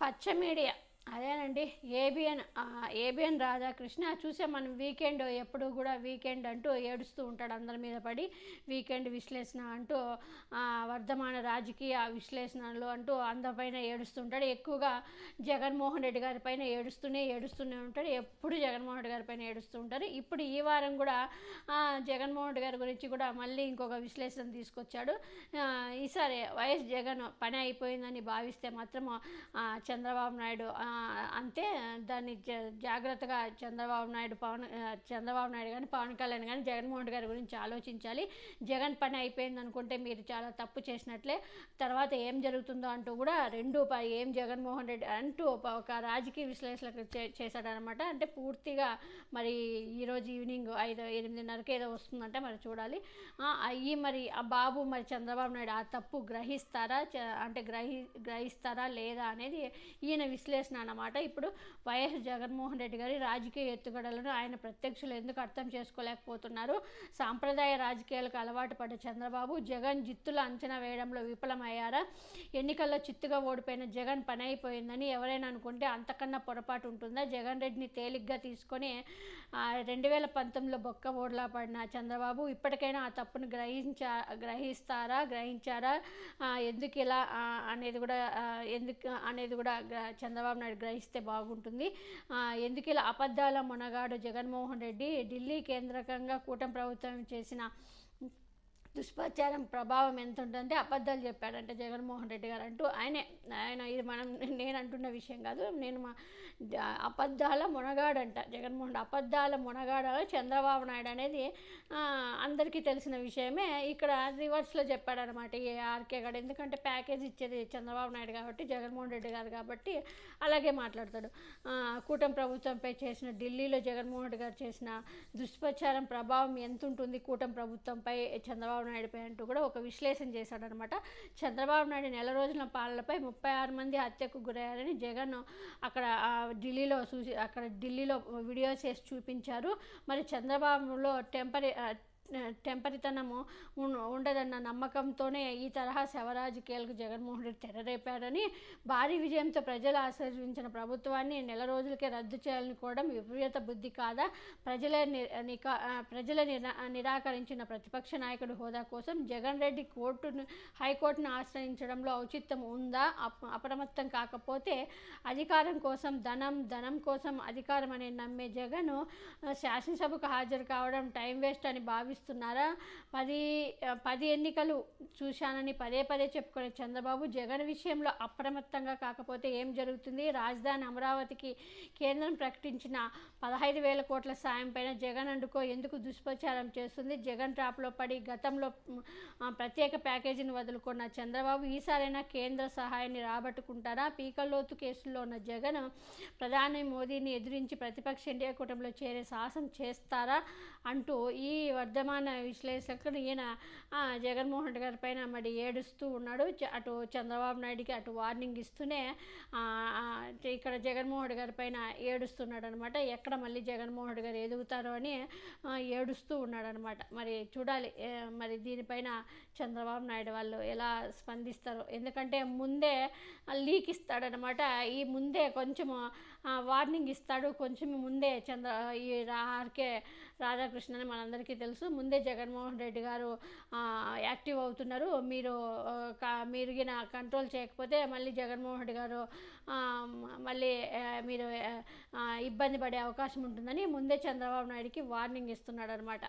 പച്ച മീഡിയ అదేనండి ABN ABN Radhakrishna. చూసే మనం వీకెండ్ ఎప్పుడు కూడా వీకెండ్ అంటూ ఏడుస్తూ ఉంటాడు అందరి మీద పడి. వీకెండ్ విశ్లేషణ అంటూ వర్ధమాన రాజకీయ విశ్లేషణలు అంటూ అందరిపైన ఏడుస్తుంటాడు ఎక్కువగా జగన్మోహన్ రెడ్డి గారి పైన ఏడుస్తూనే ఏడుస్తూనే ఉంటాడు. ఎప్పుడు జగన్మోహన్ రెడ్డి గారి పైన ఏడుస్తూ ఉంటారు. ఇప్పుడు ఈ వారం కూడా జగన్మోహన్ రెడ్డి గారి గురించి కూడా మళ్ళీ ఇంకొక విశ్లేషణ తీసుకొచ్చాడు. ఈసారి వైఎస్ జగన్ పని అయిపోయిందని భావిస్తే మాత్రం చంద్రబాబు నాయుడు అంతే దాన్ని జాగ్రత్తగా చంద్రబాబు నాయుడు పవన్ చంద్రబాబు నాయుడు కానీ పవన్ కళ్యాణ్ కానీ జగన్మోహన్ గారి గురించి ఆలోచించాలి. జగన్ పని అయిపోయింది అనుకుంటే మీరు చాలా తప్పు చేసినట్లే. తర్వాత ఏం జరుగుతుందో అంటూ కూడా రెండు ఏం జగన్మోహన్ రెడ్డి అంటూ ఒక- ఒక రాజకీయ విశ్లేషణ చే- చేశాడనమాట అంటే పూర్తిగా మరి ఈరోజు ఈవినింగ్ ఐదు ఎనిమిదిన్నరకి ఏదో వస్తుందంటే మరి చూడాలి. అయ్యి మరి ఆ బాబు మరి చంద్రబాబు నాయుడు ఆ తప్పు గ్రహిస్తారా? చ- అంటే గ్రహి గ్రహిస్తారా లేదా అనేది ఈయన విశ్లేషణ అన్నమాట. ఇప్పుడు వైఎస్ జగన్మోహన్ రెడ్డి గారి రాజకీయ ఎత్తుగడలను ఆయన ప్రత్యక్షులు ఎందుకు అర్థం చేసుకోలేకపోతున్నారు? సాంప్రదాయ రాజకీయాలకు అలవాటు పడ్డ చంద్రబాబు జగన్ జిత్తుల అంచనా వేయడంలో విఫలమయ్యారా? ఎన్నికల్లో చిత్తుగా ఓడిపోయిన జగన్ పని అయిపోయిందని ఎవరైనా అనుకుంటే అంతకన్నా పొరపాటు ఉంటుందా? జగన్ రెడ్డిని తేలిగ్గా తీసుకొని రెండు వేల పంతొమ్మిదిలో బొక్క ఓడలా పడిన చంద్రబాబు ఇప్పటికైనా ఆ తప్పును గ్రహించా గ్రహిస్తారా? గ్రహించారా? ఎందుకు ఇలా అనేది కూడా ఎందుకు అనేది కూడా చంద్రబాబు నాయుడు గ్రహిస్తే బాగుంటుంది. ఎందుకు ఇలా అబద్ధాల మునగాడు జగన్మోహన్ రెడ్డి ఢిల్లీ కేంద్రకంగా కూటమి ప్రభుత్వం చేసిన దుష్ప్రచారం ప్రభావం ఎంత ఉంటుందంటే అబద్ధాలు చెప్పాడంటే జగన్మోహన్ రెడ్డి గారు అంటూ ఆయనే. ఆయన ఇది మనం నేను అంటున్న విషయం కాదు. నేను మా జ- అబద్ధాల మునగాడంట. జగన్మోహన్ అబద్ధాల మునగాడ చంద్రబాబు నాయుడు అనేది అందరికీ తెలిసిన విషయమే. ఇక్కడ రివర్స్లో చెప్పాడనమాట ఏ ఆర్కే గారు. ఎందుకంటే ప్యాకేజ్ ఇచ్చేది చంద్రబాబు నాయుడు కాబట్టి జగన్మోహన్ రెడ్డి గారు కాబట్టి అలాగే మాట్లాడతాడు. కూటమి ప్రభుత్వంపై చేసిన ఢిల్లీలో జగన్మోహన్ రెడ్డి గారు చేసిన దుష్ప్రచారం ప్రభావం ఎంత ఉంటుంది కూటమి ప్రభుత్వంపై చంద్రబాబు నాయుడుపై అంటూ కూడా ఒక విశ్లేషణ చేశాడనమాట. చంద్రబాబు నాయుడు నెల రోజుల పాలనపై ముప్పై ఆరు మంది హత్యకు గురయ్యారని జగన్ అక్కడ ఢిల్లీలో చూసి అక్కడ ఢిల్లీలో వీడియో చేసి చూపించారు. మరి చంద్రబాబులో టెంపరీ టెంపరితనము ఉండదన్న నమ్మకంతోనే ఈ తరహా శవరాజకీయాలకు జగన్మోహన్ రెడ్డి తెరరేపాడని భారీ విజయంతో ప్రజలు ఆశీర్వించిన ప్రభుత్వాన్ని నెల రోజులకే రద్దు చేయాలని కూడా విపరీత బుద్ధి కాదా? ప్రజల నికా ప్రజల నిరా నిరాకరించిన ప్రతిపక్ష నాయకుడి హోదా కోసం జగన్ రెడ్డి కోర్టును హైకోర్టును ఆశ్రయించడంలో ఔచిత్యం ఉందా? అప- అప్రమత్తం కాకపోతే అధికారం కోసం ధనం ధనం కోసం అధికారం అనే నమ్మే జగన్ శాసనసభకు హాజరు కావడం టైం వేస్ట్ అని భావిస్తున్నారా పది పది ఎన్నికలు చూశానని పదే పదే చెప్పుకునే చంద్రబాబు జగన్ విషయంలో అప్రమత్తంగా కాకపోతే ఏం జరుగుతుంది? రాజధాని అమరావతికి కేంద్రం ప్రకటించిన పదహైదు వేల కోట్ల సాయం పైన జగన్ అండుకో ఎందుకు దుష్ప్రచారం చేస్తుంది? జగన్ ట్రాప్లో పడి గతంలో ప్రత్యేక ప్యాకేజీని వదులుకున్న చంద్రబాబు ఈసారైనా కేంద్ర సహాయాన్ని రాబట్టుకుంటారా? పీకల్లోతు కేసుల్లో ఉన్న జగన్ ప్రధాని మోదీని ఎదిరించి ప్రతిపక్ష ఇండియా కూటమిలో చేరే సాహసం చేస్తారా? అంటూ ఈ వర్ధమాన విశ్లేషకుడు ఈయన జగన్మోహన్ రెడ్డి గారి పైన మరి ఏడుస్తూ ఉన్నాడు. చ- అటు చంద్రబాబు నాయుడికి అటు వార్నింగ్ ఇస్తూనే ఇక్కడ జగన్మోహన్ రెడ్డి గారి పైన ఏడుస్తున్నాడు అనమాట ఎక్కడ మళ్ళీ జగన్మోహన్ రెడ్డి గారు ఎదుగుతారో అని ఏడుస్తూ ఉన్నాడు అనమాట మరి చూడాలి మరి దీనిపైన చంద్రబాబు నాయుడు వాళ్ళు ఎలా స్పందిస్తారో. ఎందుకంటే ముందే లీక్ ఇస్తాడనమాట. ఈ ముందే కొంచెము వార్నింగ్ ఇస్తాడు. కొంచెం ముందే చంద్ర ఈ ఆర్కే రాధాకృష్ణ అని మనందరికీ తెలుసు. ముందే జగన్మోహన్ రెడ్డి గారు యాక్టివ్ అవుతున్నారు. మీరు ఆ, మీరు కంట్రోల్ చేయకపోతే మళ్ళీ జగన్మోహన్ రెడ్డి గారు మళ్ళీ మీరు ఇబ్బంది పడే అవకాశం ఉంటుందని ముందే చంద్రబాబు నాయుడికి వార్నింగ్ ఇస్తున్నాడు అనమాట